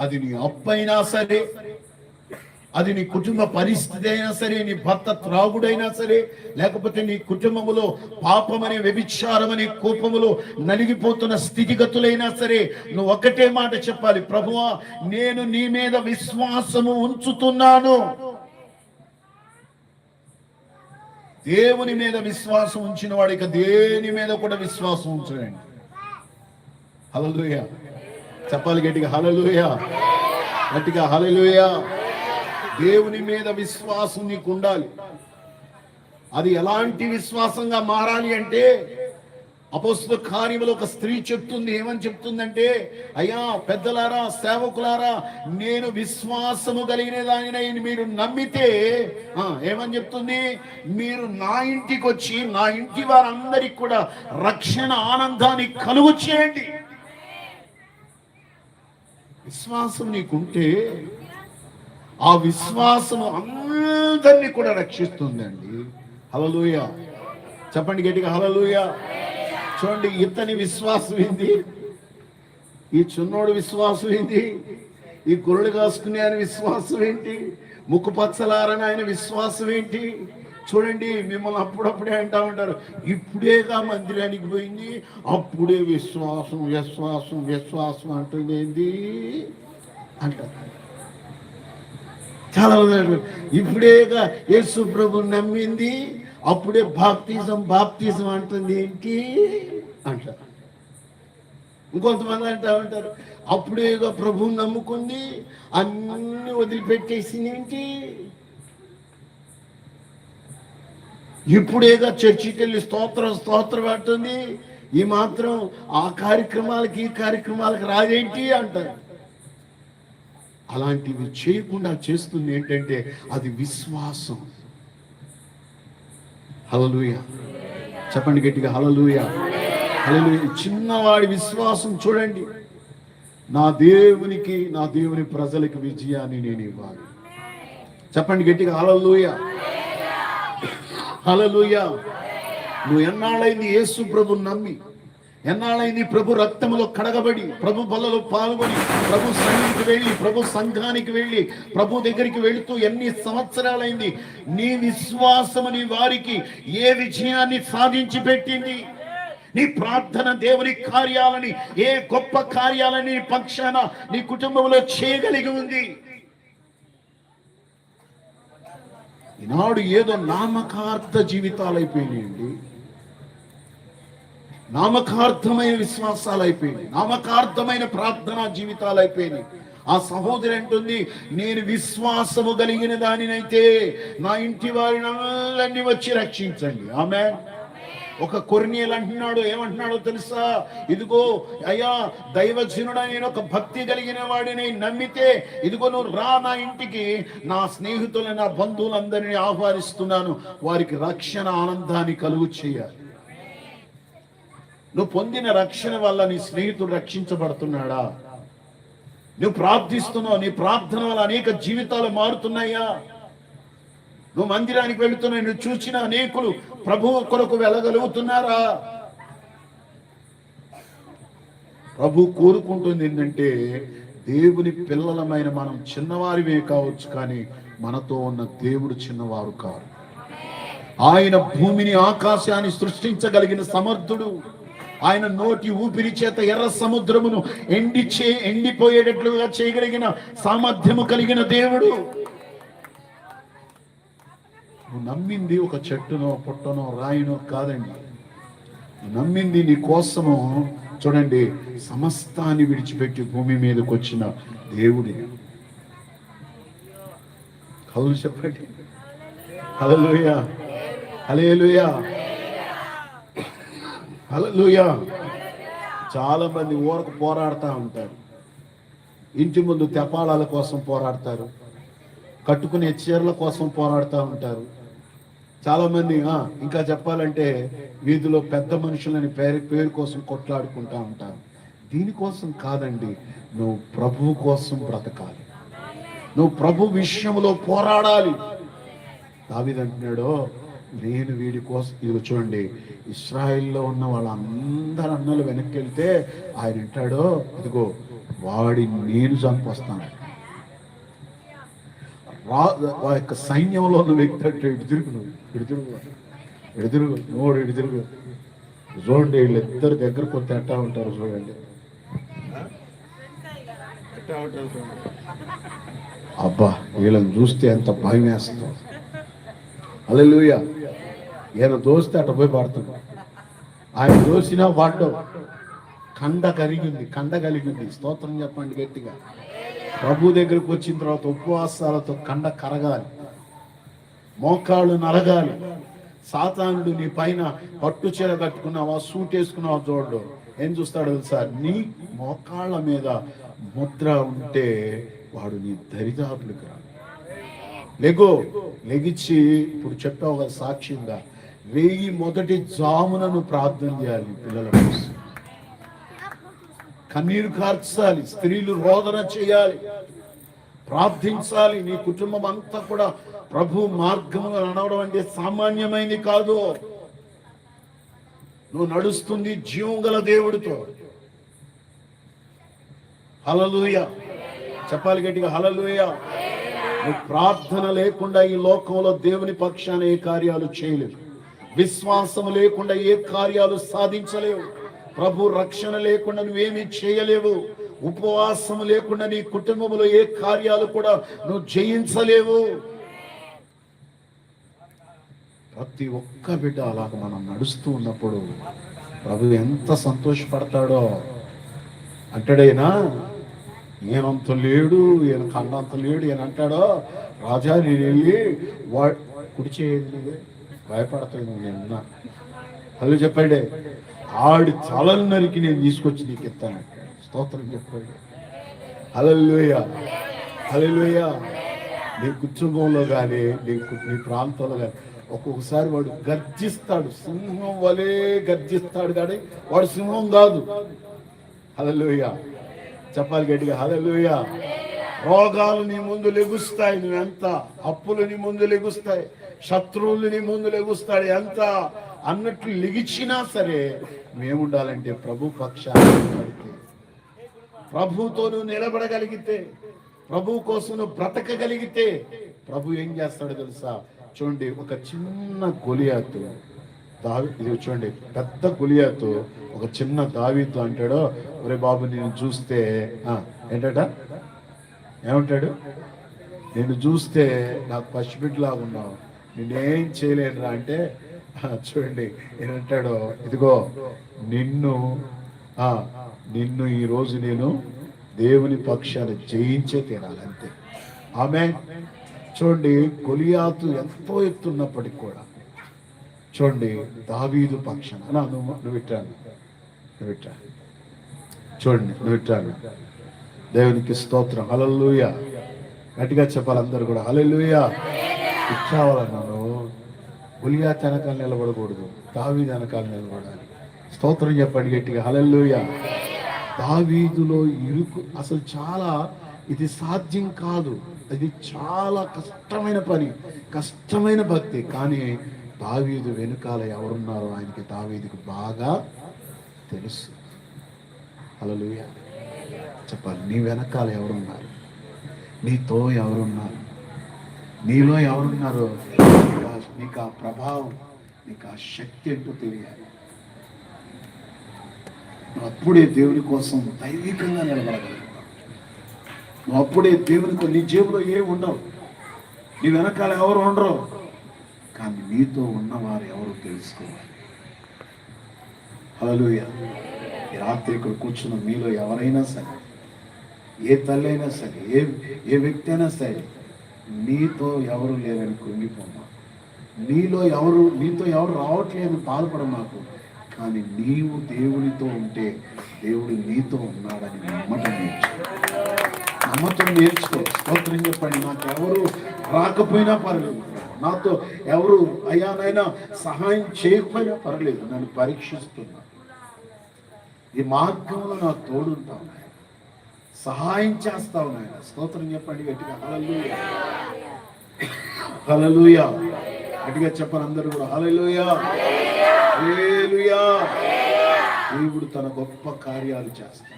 అది నీ అప్పైనా సరే అది నీ కుటుంబ పరిస్థితి అయినా సరే నీ భర్త త్రాగుడైనా సరే లేకపోతే నీ కుటుంబములో పాపమనే వ్యభిచారమనే కోపములో నలిగిపోతున్న స్థితిగతులైనా సరే నువ్వు ఒకటే మాట చెప్పాలి ప్రభువా నేను నీ మీద విశ్వాసము ఉంచుతున్నాను. దేవుని మీద విశ్వాసం ఉంచిన వాడు ఇక దేని మీద కూడా విశ్వాసం ఉంచడండి హలలుయ చెప్పాలి గట్టిగా హలలుయ గట్టిగా హలలుయ దేవుని మీద విశ్వాసం నీకు ఉండాలి. అది ఎలాంటి విశ్వాసంగా మారాలి అంటే అపోస్తుల కార్యములు ఒక స్త్రీ చెప్తుంది. ఏమని చెప్తుందంటే అయ్యా పెద్దలారా సేవకులారా నేను విశ్వాసము కలిగిన దానినై మీరు నమ్మితే ఏమని చెప్తుంది? మీరు నా ఇంటికి వచ్చి నా ఇంటి వారందరికి కూడా రక్షణ ఆనందాన్ని కలుగు చేయండి. విశ్వాసం నీకుంటే ఆ విశ్వాసం అందరినీ కూడా రక్షిస్తుందండి. హలలుయ చెప్పండి గట్టిగా హలలుయ చూడండి ఇతని విశ్వాసం ఏంది ఈ చిన్నోడు విశ్వాసం ఏంది ఈ గొర్రెలు కాసుకునే ఆయన విశ్వాసం ఏంటి? ముక్కు పచ్చలారని ఆయన విశ్వాసం ఏంటి? చూడండి మిమ్మల్ని అప్పుడప్పుడే అంటా ఉంటారు. ఇప్పుడేగా మందిరానికి పోయింది. అప్పుడే విశ్వాసం విశ్వాసం విశ్వాసం అంటుండేది అంటారు. చాలా మంది ఇప్పుడేగా యేసు ప్రభు నమ్మింది. అప్పుడే బాప్తిజం బాప్తిజం అంటుంది ఏంటి? అంటారు. ఇంకొంతమంది అంటా ఉంటారు. అప్పుడేగా ప్రభువు నమ్ముకుంది. అన్ని వదిలిపెట్టేసింది ఏంటి? ఇప్పుడేదో చర్చికి వెళ్ళి స్తోత్రం స్తోత్రం అంటుంది. ఈ మాత్రం ఆ కార్యక్రమాలకి ఈ కార్యక్రమాలకి రాదేంటి అంటారు. అలాంటివి చేయకుండా చేస్తుంది ఏంటంటే అది విశ్వాసం. హలలుయ చెప్పండి గట్టిగా హలలుయ హలలుయ చిన్నవాడి విశ్వాసం చూడండి. నా దేవునికి నా దేవుని ప్రజలకు విజయాన్ని నేను ఇవ్వాలి. చెప్పండి గట్టిగా హలలుయ హలలుయ నువ్వు ఎన్నాళ్ళైంది యేసు ప్రభు నమ్మి? ఎన్నాళ్ళైంది ప్రభు రక్తములో కడగబడి ప్రభు బలలో పాల్గొని ప్రభు సన్నిధికి వెళ్ళి ప్రభు సంఘానికి వెళ్ళి ప్రభు దగ్గరికి వెళుతూ ఎన్ని సంవత్సరాలైంది? నీ విశ్వాసమని వారికి ఏ విజయాన్ని సాధించి పెట్టింది? నీ ప్రార్థన దేవుని కార్యాలని ఏ గొప్ప కార్యాలని పక్షాన నీ కుటుంబంలో చేయగలిగి ఉంది? ఈనాడు ఏదో నామకార్థ జీవితాలు అయిపోయినాయండి నామకార్థమైన విశ్వాసాలు అయిపోయినాయి నామకార్థమైన ప్రార్థనా జీవితాలు అయిపోయినాయి ఆ సహోదరి అంటుంది నేను విశ్వాసము కలిగిన దానినైతే నా ఇంటి వారిని అందరినీ వచ్చి రక్షించండి. ఆమె ఒక కొర్నీలు అంటున్నాడు ఏమంటున్నాడో తెలుసా? ఇదిగో అయ్యా దైవజనుడా నేను ఒక భక్తి కలిగిన వాడిని నమ్మితే ఇదిగో నువ్వు రా నా ఇంటికి. నా స్నేహితులు నా బంధువులందరినీ ఆహ్వానిస్తున్నాను. వారికి రక్షణ ఆనందాన్ని కలుగు చేయాలి నువ్వు పొందిన రక్షణ వల్ల నీ స్నేహితుడు రక్షించబడుతున్నాడా? నువ్వు ప్రార్థిస్తున్నావు నీ ప్రార్థన వల్ల అనేక జీవితాలు మారుతున్నాయా? నువ్వు మందిరానికి వెళుతున్నావు నువ్వు చూసిన అనేకులు ప్రభు కొరకు వెళ్ళగలుగుతున్నారా? ప్రభు కోరుకుంటుంది ఏంటంటే దేవుని పిల్లలమైన మనం చిన్నవారివే కావచ్చు కానీ మనతో ఉన్న దేవుడు చిన్నవారు కారు. ఆయన భూమిని ఆకాశాన్ని సృష్టించగలిగిన సమర్థుడు. ఆయన నోటి ఊపిరి చేత ఎర్ర సముద్రమును ఎండి చే ఎండిపోయేటట్లుగా చేయగలిగిన సామర్థ్యము కలిగిన దేవుడు. నువ్వు నమ్మింది ఒక చెట్టునో పుట్టనో రాయినో కాదండి. నమ్మింది నీ కోసము చూడండి సమస్తాన్ని విడిచిపెట్టి భూమి మీదకి వచ్చిన దేవుడి కళ్ళు చెప్పండి. హలలుయా హలేలుయా హలలుయా చాలా మంది ఊరకు పోరాడుతూ ఉంటారు. ఇంటి ముందు తెపాలాల కోసం పోరాడతారు. కట్టుకునే చీరల కోసం పోరాడుతూ ఉంటారు. చాలా మంది ఇంకా చెప్పాలంటే వీధిలో పెద్ద మనుషులని పేరు పేరు కోసం కొట్లాడుకుంటా ఉంటారు. దీనికోసం కాదండి నువ్వు ప్రభువు కోసం బ్రతకాలి. నువ్వు ప్రభు విషయంలో పోరాడాలి. దావిదంటున్నాడో నేను వీడి కోసం ఇది చూడండి ఇస్రాయిల్లో ఉన్న వాళ్ళందరూ అన్నలు వెనక్కి వెళ్తే ఆయన అంటాడో ఇదిగో వాడి నేను చంపొస్తాను. రా ఆ యొక్క సైన్యంలో ఉన్న వ్యక్తి అంటే ఇటు తిరుగు నువ్వు ఇటు తిరుగు ఇటు తిరుగు నోడు ఇటు తిరుగు. చూడండి వీళ్ళిద్దరు దగ్గర కొంత ఎట్టా ఉంటారు చూడండి. అబ్బా వీళ్ళని చూస్తే ఎంత భయం వేస్తుంది అల్లెలుయ ఈయన దోస్తే అట్ట పోయి పడుతుంది ఆయన దోసినా పడ్డం కండ కరిగింది కండ కలిగింది. స్తోత్రం చెప్పండి గట్టిగా. ప్రభు దగ్గరికి వచ్చిన తర్వాత ఉపవాసాలతో కండ కరగాలి. మోకాళ్ళు నరగాలి. సాతానుడు నీ పైన పట్టు చీర కట్టుకున్నావా సూట్ వేసుకున్నావా చూడడు. ఏం చూస్తాడు తెలుసా? నీ మోకాళ్ళ మీద ముద్ర ఉంటే వాడు నీ దరిదాపులకు రాడు. లెగో లెగిచ్చి ఇప్పుడు చెప్పావు కదా సాక్ష్యంగా వెయ్యి మొదటి జామునను ప్రార్థన చేయాలి పిల్లల కోసం. కన్నీరు కార్చాలి స్త్రీలు రోదన చేయాలి. ప్రార్థించాలి. నీ కుటుంబం అంతా కూడా ప్రభు మార్గంలో నడవడం అంటే సామాన్యమైనది కాదు. నువ్వు నడుస్తుంది జీవం గల దేవుడితో. హలలుయ చెప్పాలి గట్టిగా హలలుయ నువ్వు ప్రార్థన లేకుండా ఈ లోకంలో దేవుని పక్షాన ఏ కార్యాలు చేయలేవు. విశ్వాసం లేకుండా ఏ కార్యాలు సాధించలేవు. ప్రభు రక్షణ లేకుండా నువ్వేమీ చేయలేవు. ఉపవాసం లేకుండా నీ కుటుంబంలో ఏ కార్యాలు కూడా నువ్వు జయించలేవు. ప్రతి ఒక్క బిడ్డ అలాగ మనం నడుస్తూ ఉన్నప్పుడు ప్రభు ఎంత సంతోషపడతాడో. అంటాడైనా? ఈయనంత లేడు ఈయన కన్నంత లేడు ఈయన అంటాడో. రాజా నేను వెళ్ళి వా కుడి చేయండి భయపడతాను నిన్న. అది చెప్పండి. ఆడి తలను నరికి నేను తీసుకొచ్చి నీకు ఇస్తాను. స్తోత్రం చెప్పాడు. అలలోయ అలలోయ నీ కుటుంబంలో కానీ నీ నీ ప్రాంతంలో కానీ ఒక్కొక్కసారి వాడు గర్జిస్తాడు. సింహం వలే గర్జిస్తాడు కానీ వాడు సింహం కాదు. హలలోయ చెప్పాలి గట్టిగా హలలోయ రోగాలు నీ ముందు లెగుస్తాయి నువ్వెంత? అప్పులు నీ ముందు లెగుస్తాయి. శత్రువులు నీ ముందు లెగుస్తాడు. ఎంత? అన్నట్లు లిగిచ్చినా సరే మేముండాలంటే ప్రభు పక్షాన్ని నిలబడితే, ప్రభుతో నువ్వు నిలబడగలిగితే ప్రభు కోసం నువ్వు బ్రతకగలిగితే ప్రభు ఏం చేస్తాడో తెలుసా? చూడండి ఒక చిన్న గొలియాతు. దావి ఇది చూడండి పెద్ద గులియాతు. ఒక చిన్న దావీతో అంటాడో ఒరే బాబు నేను చూస్తే ఏంటట? ఏమంటాడు? నేను చూస్తే నాకు పసిబిడ్డలా ఉన్నావు. నేనేం చేయలేనురా అంటే చూడండి ఏమంటాడో ఇదిగో నిన్ను ఆ నిన్ను ఈ రోజు నేను దేవుని పక్షాన్ని జయించే తీరాలి అంతే. ఆమె చూడండి కొలియాతు ఎంతో ఎత్తున్నప్పటికి కూడా చూడండి దావీదు పక్షాన నువ్వు నువ్వు ఇట్టాను నువ్వు ఇట్టా చూడండి నువ్వు ఇట్టాను దేవునికి స్తోత్రం. అలల్లుయ గట్టిగా చెప్పాలి అందరు కూడా హలలుయ ఇచ్చావాలన్నాను గులియా వెనకాల నిలబడకూడదు. దావీ వెనకాల నిలబడాలి. స్తోత్రం చెప్పండి గట్టిగా. హలల్లోయ. దావీదులో ఇరుకు అసలు చాలా ఇది సాధ్యం కాదు. ఇది చాలా కష్టమైన పని కష్టమైన భక్తి. కానీ దావీదు వెనుకాల ఎవరున్నారో ఆయనకి దావీదుకు బాగా తెలుసు. హల్లెలూయా. చెప్పాలి నీ వెనకాల ఎవరున్నారు? నీతో ఎవరున్నారు? నీలో ఎవరున్నారో? నీకు ఆ- ప్రభావం నీకు ఆ శక్తి ఏంటో తెలియాలి. నువ్వు అప్పుడే దేవుని కోసం దైవికంగా నిలబడగలుగుతావు. నువ్వు అప్పుడే దేవునితో నీ జేబులో ఏ ఉండవు. నీ వెనకాల ఎవరు ఉండరు. కానీ నీతో ఉన్నవారు ఎవరు తెలుసుకోవాలి. హలోయ ఈ రాత్రి ఇక్కడ కూర్చున్న మీలో ఎవరైనా సరే ఏ తల్లి అయినా సరే ఏ ఏ వ్యక్తి అయినా సరే నీతో ఎవరు లేరని కుంగిపోమా నీలో ఎవరు నీతో ఎవరు రావట్లేదు బాధపడ మాకు. కానీ నీవు దేవునితో ఉంటే దేవుడు నీతో ఉన్నాడని నమ్మటం నేర్చుకో. నమ్మటం నేర్చుకో. స్తోత్రం చెప్పండి. నాకు ఎవరు రాకపోయినా పర్లేదు. నాతో ఎవరు అయ్యానైనా సహాయం చేయకపోయినా పర్లేదు. నన్ను పరీక్షిస్తున్నా. ఈ మార్గంలో నాకు తోడుంటావు నాయన. సహాయం చేస్తావు నాయన. స్తోత్రం చెప్పండి గట్టిగా. హల్లెలూయా. హల్లెలూయా. గట్టిగా చెప్పాలి అందరూ కూడా. హల్లెలూయా. దేవుడు తన గొప్ప కార్యాలు చేస్తాడు.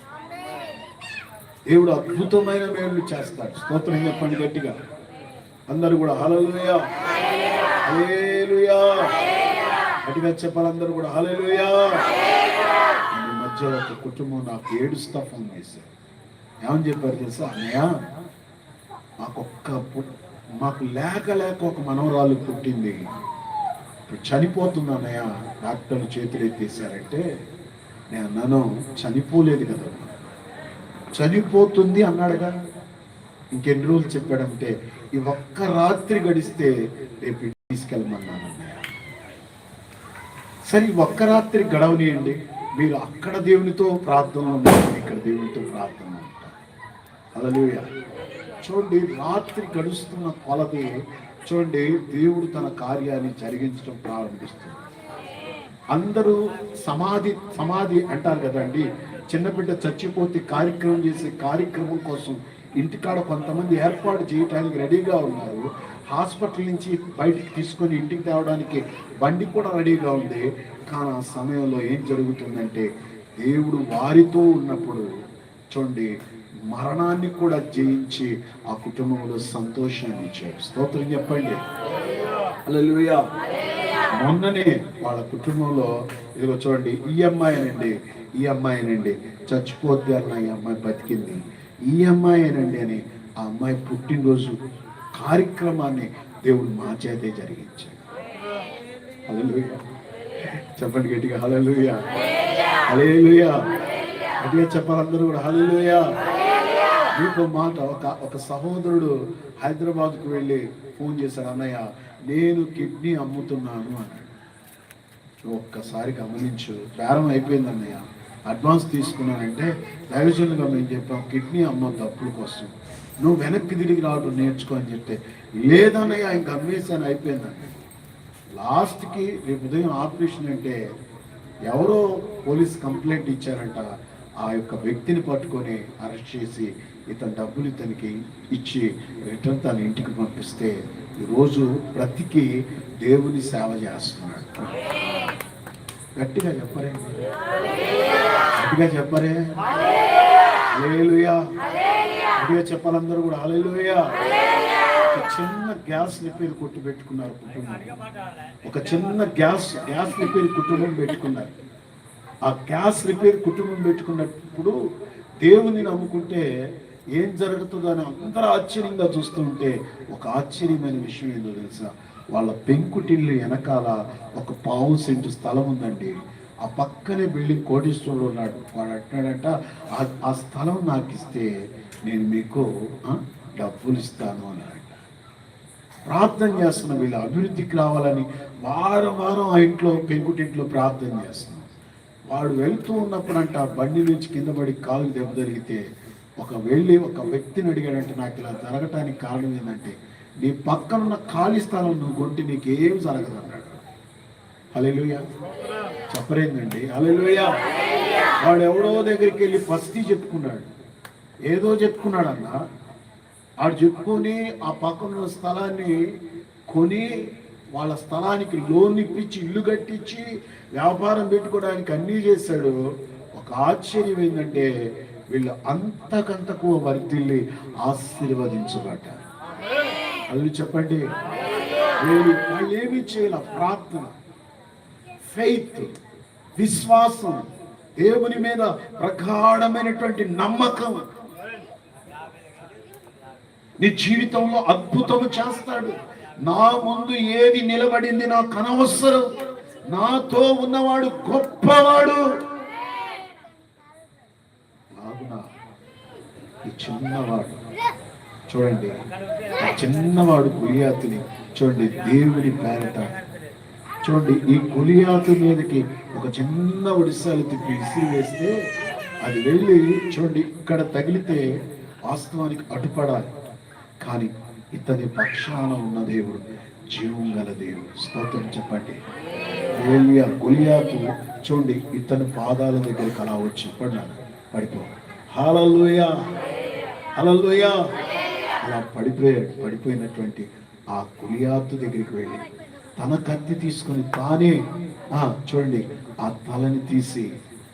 దేవుడు అద్భుతమైన మేలు చేస్తాడు. స్తోత్రం చెప్పండి గట్టిగా. అందరూ కూడా హలలుయా హలేలుయా గట్టిగా చెప్పాలి అందరూ కూడా హలలుయా ఈ మధ్య ఒక కుటుంబం నాకు ఏడుస్తా ఫోన్ చేశారు. ఏమని చెప్పారు తెలుసా? అన్నయ్య మాకొక్క మాకు లేక లేక ఒక మనవరాలు పుట్టింది. ఇప్పుడు డాక్టర్లు చేతులు ఎత్తేసారంటే నేను అన్నాను చనిపోలేదు కదా. చనిపోతుంది అన్నాడుగా. ఇంకెన్ని రోజులు చెప్పాడంటే ఈ ఒక్క రాత్రి గడిస్తే రేపు తీసుకెళ్ళమన్నాను సరే ఒక్క రాత్రి గడవనియండి. మీరు అక్కడ దేవునితో ప్రార్థన ఇక్కడ దేవునితో ప్రార్థన ఉంటారు. హల్లెలూయా. చూడండి రాత్రి గడుస్తున్న కొలది చూడండి దేవుడు తన కార్యాన్ని జరిగించడం ప్రారంభిస్తుంది. అందరూ సమాధి సమాధి అంటారు కదండి. చిన్న బిడ్డ చచ్చిపోతే కార్యక్రమం చేసే కార్యక్రమం కోసం ఇంటికాడ కొంతమంది ఏర్పాటు చేయడానికి రెడీగా ఉన్నారు. హాస్పిటల్ నుంచి బయటికి తీసుకొని ఇంటికి తేవడానికి బండి కూడా రెడీగా ఉంది. కానీ ఆ సమయంలో ఏం జరుగుతుందంటే దేవుడు వారితో ఉన్నప్పుడు చూడండి మరణాన్ని కూడా జయించి ఆ కుటుంబంలో సంతోషాన్ని ఇచ్చాడు. స్తోత్రం చెప్పండి. హల్లెలూయా. మొన్ననే వాళ్ళ కుటుంబంలో ఇదిగో చూడండి ఈ అమ్మాయినండి ఈ అమ్మాయినండి చచ్చిపోద్ది అన్న ఈ అమ్మాయి బతికింది. ఈ అమ్మాయినండి అని ఆ అమ్మాయి పుట్టినరోజు కార్యక్రమాన్ని దేవుడు మా చేతే జరిగించాడు. హల్లెలూయా. చెప్పండి గట్టిగా హల్లెలూయా. హల్లెలూయా. గట్టిగా చెప్పాలందరూ కూడా హల్లెలూయా. మీకు మాట ఒక ఒక సహోదరుడు హైదరాబాద్కు వెళ్ళి ఫోన్ చేశాడు అన్నయ్య నేను కిడ్నీ అమ్ముతున్నాను అన్నాడు ఒక్కసారి గమనించు ప్రారంభం అయిపోయింది అన్నయ్య. అడ్వాన్స్ తీసుకున్నానంటే దైవజనులుగా మేము చెప్పాం కిడ్నీ అమ్మొద్దు అప్పుల కోసం. నువ్వు వెనక్కి తిరిగి రావడం నేర్చుకో అని చెప్తే లేదన్నయ్య ఇంక అమ్మేసాను అయిపోయిందండి లాస్ట్కి రేపు ఉదయం ఆపరేషన్ అంటే ఎవరో పోలీస్ కంప్లైంట్ ఇచ్చారంట ఆ యొక్క వ్యక్తిని పట్టుకొని అరెస్ట్ చేసి ఇతని డబ్బులు ఇతనికి ఇచ్చి రిటర్న్ తన ఇంటికి పంపిస్తే ఈరోజు బ్రతికి దేవుని సేవ చేస్తున్నాడు. గట్టిగా చెప్పరే. గట్టిగా చెప్పరే. హల్లెలూయా. గట్టిగా చెప్పాలందరూ కూడా అలేలుయా ఒక చిన్న గ్యాస్ రిపేర్ కొట్టు పెట్టుకున్నారు కుటుంబం. ఒక చిన్న గ్యాస్ గ్యాస్ రిపేర్ కుటుంబం పెట్టుకున్నారు. ఆ గ్యాస్ రిపేర్ కుటుంబం పెట్టుకున్నప్పుడు దేవుని నమ్ముకుంటే ఏం జరుగుతుందని అందరూ ఆశ్చర్యంగా చూస్తుంటే ఒక ఆశ్చర్యమైన విషయం ఏందో తెలుసా? వాళ్ళ పెంకుటిల్లు వెనకాల ఒక పావు సెంటు స్థలం ఉందండి. ఆ పక్కనే బిల్డింగ్ కోటీశ్వరుడు ఉన్నాడు. వాడు అంటున్నాడంట "ఆ- స్థలం నాకు ఇస్తే నేను మీకు డబ్బులు ఇస్తాను అని ప్రార్థన చేస్తున్నాం వీళ్ళు అభివృద్ధికి రావాలని వారం వారం ఆ ఇంట్లో పెంకుటింట్లో ప్రార్థన చేస్తున్నాం వాడు వెళ్తూ ఉన్నప్పుడంట బండి నుంచి కింద పడి కాలు దెబ్బ జరిగితే ఒక వెళ్ళి ఒక వ్యక్తిని అడిగాడంటే నాకు ఇలా జరగటానికి కారణం ఏంటంటే నీ పక్కనున్న ఖాళీ స్థలం నువ్వు కొంటే నీకేం జరగదు అన్నాడు. అలెలుయ చెప్పరేందండి. అలెలుయ వాడు ఎవడో దగ్గరికి వెళ్ళి ఫస్ట్ చెప్పుకున్నాడు. ఏదో చెప్పుకున్నాడు అన్న ఆడు చెప్పుకొని ఆ పక్కన స్థలాన్ని కొని వాళ్ళ స్థలానికి లోన్ ఇప్పించి ఇల్లు కట్టించి వ్యాపారం పెట్టుకోవడానికి అన్నీ చేశాడు. ఒక ఆశ్చర్యం ఏంటంటే వీళ్ళు అంతకంతకు వర్తిల్లి ఆశీర్వదించబడ్డారు అల్లు చెప్పండి. వీళ్ళు వాళ్ళు ఏమి చేయాల. ప్రార్థన ఫెయిత్ విశ్వాసం దేవుని మీద ప్రగాఢమైనటువంటి నమ్మకం. నీ జీవితంలో అద్భుతము చేస్తాడు. నా ముందు ఏది నిలబడింది నాకు అనవసరం. నాతో ఉన్నవాడు గొప్పవాడు. ఈ చిన్నవాడు. చూడండి ఆ చిన్నవాడు గులియాతుని చూడండి దేవుని పేరట. చూడండి ఈ గులియాతు మీదకి ఒక చిన్న ఒడిశాలు తిప్పి ఇసిరి వేస్తే అది వెళ్ళి చూడండి ఇక్కడ తగిలితే వాస్తవానికి అడ్డుపడాలి. కానీ ఇతని పక్షాన ఉన్న దేవుడు జీవం గల దేవుడు. స్తోత్రం చెప్పండి. ఏలియా గులియాకు చూడండి ఇతని పాదాల దగ్గరికి అలా వచ్చి పడినాడు పడిపో. హాలూయా హల్లెలూయా అలా పడిపోయాడు పడిపోయినటువంటి ఆ కులియాతు దగ్గరికి వెళ్ళి తన కత్తి తీసుకొని తానే ఆ చూడండి ఆ తలని తీసి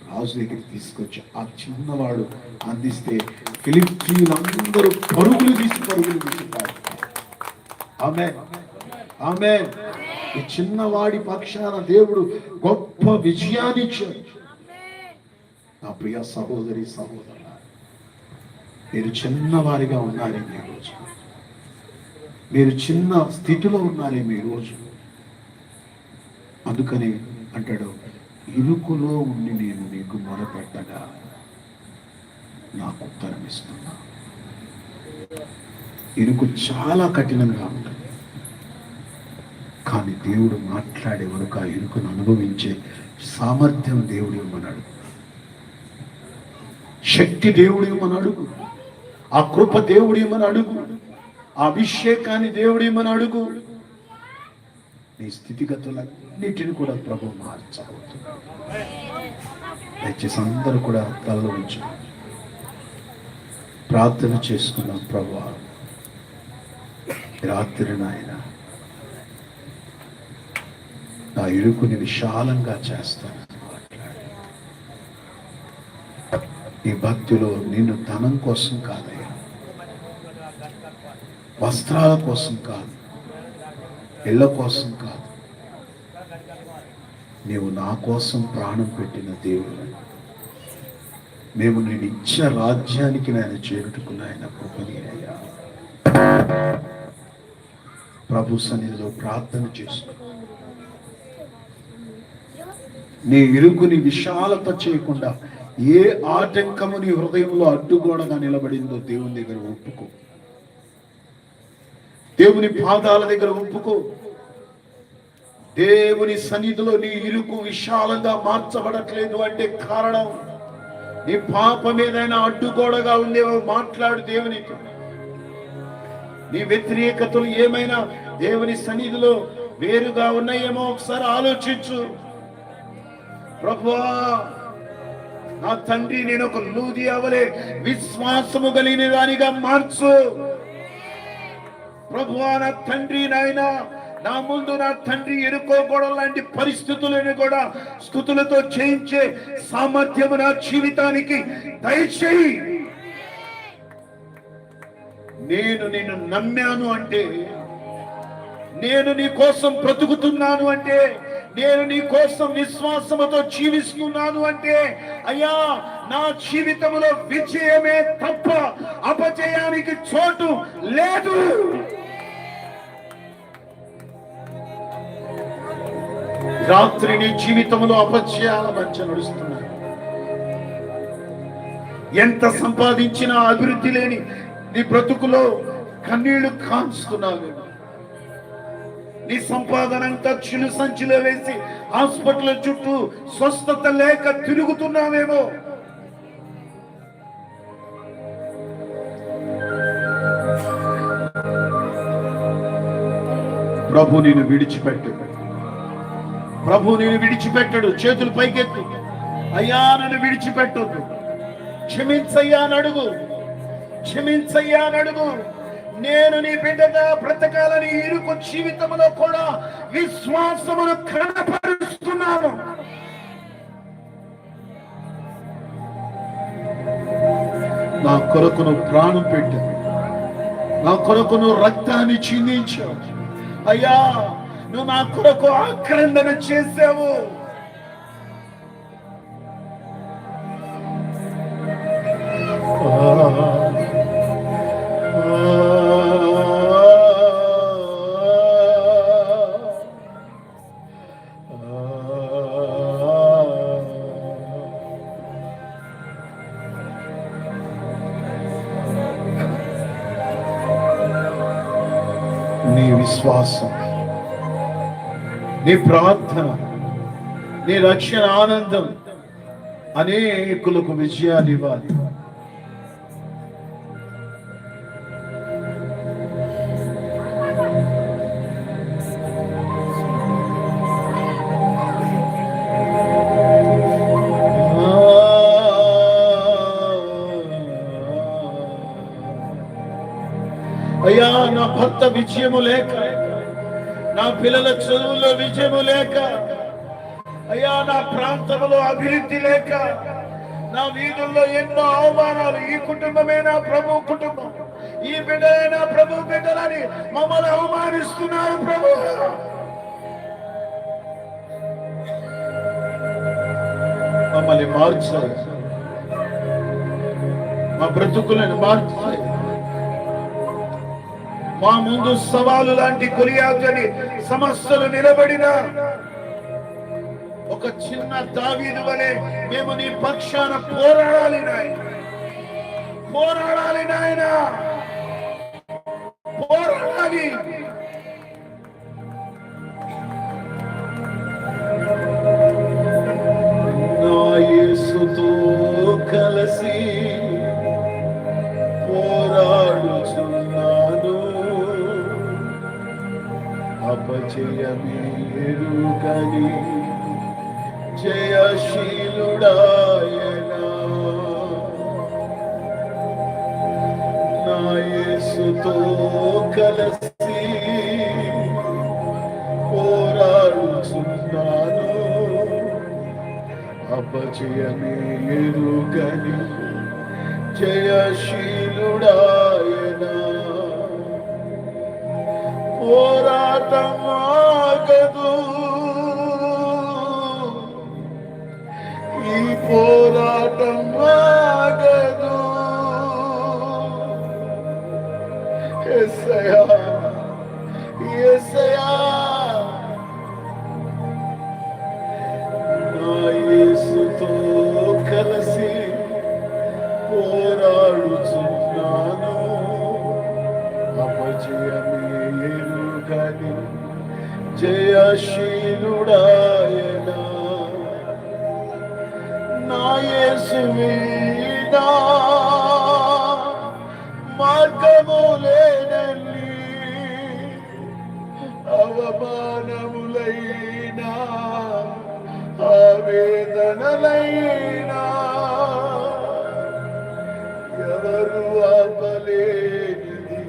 రాజు దగ్గరికి తీసుకొచ్చి ఆ చిన్నవాడు అందిస్తే ఫిలిప్తీయులందరూ పరుగులు తీసి పరుగులు తీసుకుంటారు ఆమె ఆమె ఈ చిన్నవాడి పక్షాన దేవుడు గొప్ప విజయాన్ని ఇచ్చాడు. నా ప్రియ సహోదరి సహోదరు మీరు చిన్నవారిగా ఉన్నారేమి ఈ రోజు. మీరు చిన్న స్థితిలో ఉన్నారేమి ఈ రోజు. అందుకని అంటాడు ఇరుకులో ఉండి నేను నీకు మొరపెట్టగా నాకు ఉత్తరం ఇస్తున్నా. ఇరుకు చాలా కఠినంగా ఉంటుంది. కానీ దేవుడు మాట్లాడే వరకు ఆ ఇరుకును అనుభవించే సామర్థ్యం దేవుడు ఇవ్వమన్నాడు. శక్తి దేవుడు ఇవ్వమని అడుగు ఆ కృప దేవుడు ఇవ్వమని అడుగు? ఆ అభిషేకాన్ని దేవుడు ఇవ్వమని అడుగు? నీ స్థితిగతులన్నిటిని కూడా ప్రభు మార్చబోతున్నాడు. దయచేసి అందరూ కూడా తలలో ఉంచు. ప్రార్థన చేసుకున్న ప్రభు. రాత్రి నాయన నా ఇరుకుని విశాలంగా చేస్తాను ఈ భక్తిలో నిన్ను ధనం కోసం కాదయ్యా. వస్త్రాల కోసం కాదు ఇళ్ళ కోసం కాదు. నీవు నా కోసం ప్రాణం పెట్టిన దేవుడు మేము నేను ఇచ్చిన రాజ్యానికి నేను చేరుటుకున్నాయన నాయన కృపని అయ్యా ప్రభు సన్నిధిలో ప్రార్థన చేస్తూ నీ ఇరుకుని విశాలత చేయకుండా ఏ ఆటంకము నీ హృదయంలో అడ్డుగోడగా నిలబడిందో దేవుని దగ్గర ఒప్పుకో. దేవుని పాదాల దగ్గర ఒప్పుకో దేవుని సన్నిధిలో నీ ఇరుకు విశాలంగా మార్చబడట్లేదు అంటే కారణం. నీ పాపం ఏదైనా అడ్డుగోడగా ఉందేమో మాట్లాడు దేవునికి. నీ వ్యతిరేకతలు ఏమైనా దేవుని సన్నిధిలో వేరుగా ఉన్నాయేమో ఒకసారి ఆలోచించు. ప్రభువా నా తండ్రి నేను ఒక లూది అవలే విశ్వాసము కలిగిన దానిగా మార్చు. ప్రభువా నా తండ్రి నాయన నా ముందు నా తండ్రి ఎరుకోకూడదు లాంటి పరిస్థితులను కూడా స్థుతులతో చేయించే సామర్థ్యము నా జీవితానికి దయచేయి. నేను నిన్ను నమ్మాను అంటే నేను నీ కోసం బ్రతుకుతున్నాను అంటే నేను నీ కోసం విశ్వాసముతో జీవిస్తున్నాను అంటే అయ్యా నా జీవితంలో విజయమే తప్ప అపజయానికి చోటు లేదు. రాత్రి నీ జీవితంలో అపజయాల మధ్య నడుస్తున్నాయి ఎంత సంపాదించినా అభివృద్ధి లేని నీ బ్రతుకులో కన్నీళ్ళు కాంచుతున్నావు నీ సంపాదన అంతా చిన్న సంచిలో వేసి హాస్పిటల్ చుట్టూ స్వస్థత లేక తిరుగుతున్నావేమో. ప్రభు నేను విడిచిపెట్టు. ప్రభు నేను విడిచిపెట్టడు చేతులు పైకెత్తు. అయ్యా నన్ను విడిచిపెట్టొద్దు క్షమించయ్యా నడుగు అడుగు. క్షమించయ్యా నడుగు నేను నీ బిడ్డగా బ్రతకాలని ఇరుకు జీవితంలో కూడా విశ్వాసమును కనపరుస్తున్నాను. నా కొరకును ప్రాణం పెట్టు నా కొరకును రక్తాన్ని చిందించావు. అయ్యా నువ్వు మా కొరకు ఆక్రందన చేసావు. నీ ప్రార్థన నీ రక్షణ ఆనందం అనేకులకు విజయాన్ని ఇవ్వాలి. అయ్యా నా భర్త విజయము లేక పిల్లల చదువుల్లో విజయము లేక అయ్యా నా ప్రాంతంలో అభివృద్ధి లేక నా వీధుల్లో ఎన్నో అవమానాలు ఈ కుటుంబమే నా ప్రభు కుటుంబం? ఈ బిడ్డలే నా ప్రభు బిడ్డలని మమ్మల్ని అవమానిస్తున్నారు ప్రభు? మమ్మల్ని మార్చాలి మా బ్రతుకులను మార్చాలి మా ముందు సవాలు లాంటి కొనియాచని సమస్యలు నిలబడిన ఒక చిన్న దావీదు వలె మేము నీ పక్షాన పోరాడాలి నాయన. పోరాడాలి నాయన. పోరాడాలి. కలసి పోరాడుచున్నాను అపజయమే ఎరుగని జయశీలుడాయన పోరాటమాగదు ఈ పోరాటమాగదు జయశీలుడాయనా నా యేసువీనా మార్గము అవమానములైనా ఆవేదనలైనా ఎవరు ఆపలేనిది?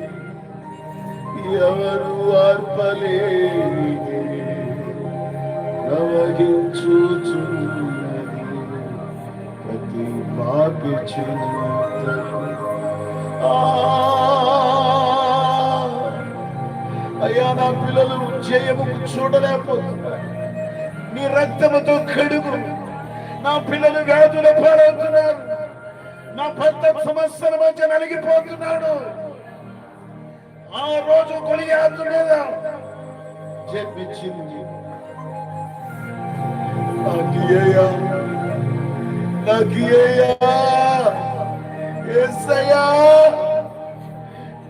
ఎవరు ఆర్పలేనిది ప్రవహించుచున్నది ప్రతి పాపి అయ్యా నా పిల్లలు జయము చూడలేకపోతున్నారు నీ రక్తముతో కడుగు నా పిల్లలు వ్యాధుల పాలవుతున్నారు నా భర్త సమస్యల మధ్య నలిగిపోతున్నాడు ఆ రోజు కొలియాతు మీద జన్మించింది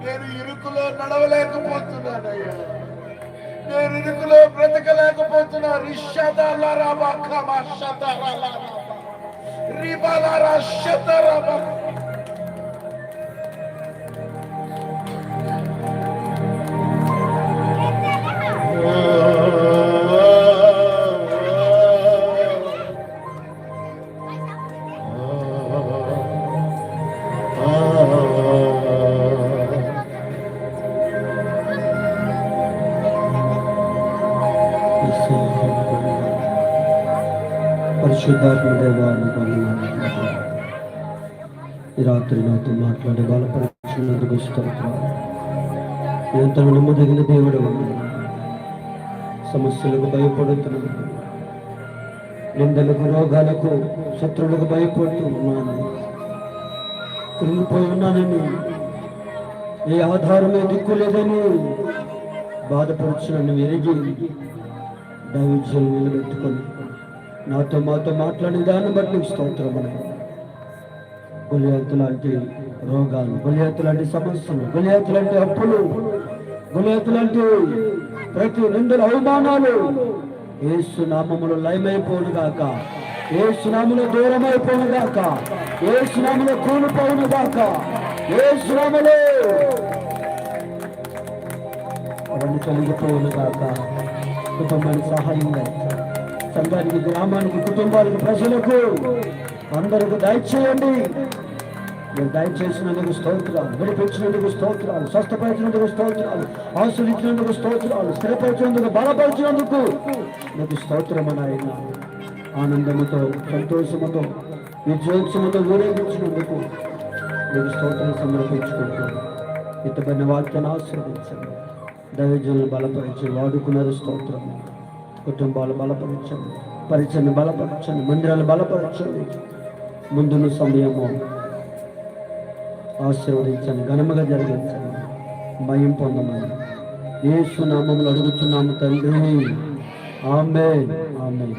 నేను ఇరుకులో నడవలేకపోతున్నానయ్యా. నేను ఇరుకులో బ్రతకలేకపోతున్నా రిషదాలారా బాఖమా షదాలారా రిబాలారా షదరాబా రాత్రి నాతో మాట్లాడే బలపరిచినందుకు స్తోత్రం. ఎంత నమ్మదగిన దేవుడు. సమస్యలకు భయపడుతున్నాను. నిందలకు రోగాలకు శత్రువులకు భయపడుతూ ఉన్నాను కృంగిపోయి ఉన్నానని. ఏ ఆధారమే దిక్కు లేదని బాధపడుచున్నాను ఎరిగి దైవజ్యం నిలబెట్టుకొని నాతో మాతో మాట్లాడిన దాన్ని బట్టి నీకు స్తోత్రం గులియాతు లాంటి రోగాలు గులియాతు లాంటి సమస్యలు గులియాతు లాంటి అప్పులు గులియాతు లాంటి ప్రతి నిందల అవమానాలు. ఏ సునామములు లయమైపోను గాక ఏ సునాములు దూరమైపోను గాక ఏ సునాములు కూలిపోను గాక ఏ సునాములు అవన్నీ కలిగిపోవును గాక కుటుంబానికి సహాయంగా సంఘానికి గ్రామానికి కుటుంబానికి ప్రజలకు అందరికి దయచేయండి. మీరు దయచేసినందుకు స్తోత్రాలు విడిపించినందుకు స్తోత్రాలు స్వస్థపరిచినందుకు స్తోత్రాలు ఆశ్రయించినందుకు స్తోత్రాలు స్థిరపరిచినందుకు బలపరిచినందుకు మీకు స్తోత్రము నాయన. ఆనందముతో సంతోషముతో ఈ జోత్సవంతో ఊరేగించినందుకు మీకు స్తోత్రం సమర్పించుకుంటాను ఇతపైన వాక్యాన్ని ఆశీర్వదించండి. దైవజనులు బలపరిచి వాడుకున్నారు స్తోత్రం కుటుంబాలు బలపరచండి. పరిచయం బలపరచండి. మందిరాలు బలపరచండి. ముందున్న సమయము ఆశీర్వదించండి. ఘనముగా జరిగించండి. భయం పొందమని. యేసు నామములు అడుగుతున్నాము తండ్రి. ఆమె ఆమె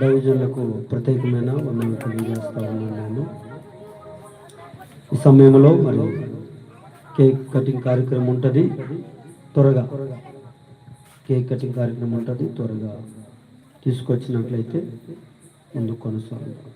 దైవజనులకు ప్రత్యేకమైన వందలు తెలియజేస్తా ఉన్నాను నేను. ఈ సమయంలో మరి కేక్ కటింగ్ కార్యక్రమం ఉంటుంది. త్వరగా. కేక్ కటింగ్ కార్యక్రమం ఉంటుంది. త్వరగా తీసుకొచ్చినట్లయితే ముందు కొనసాగుతాం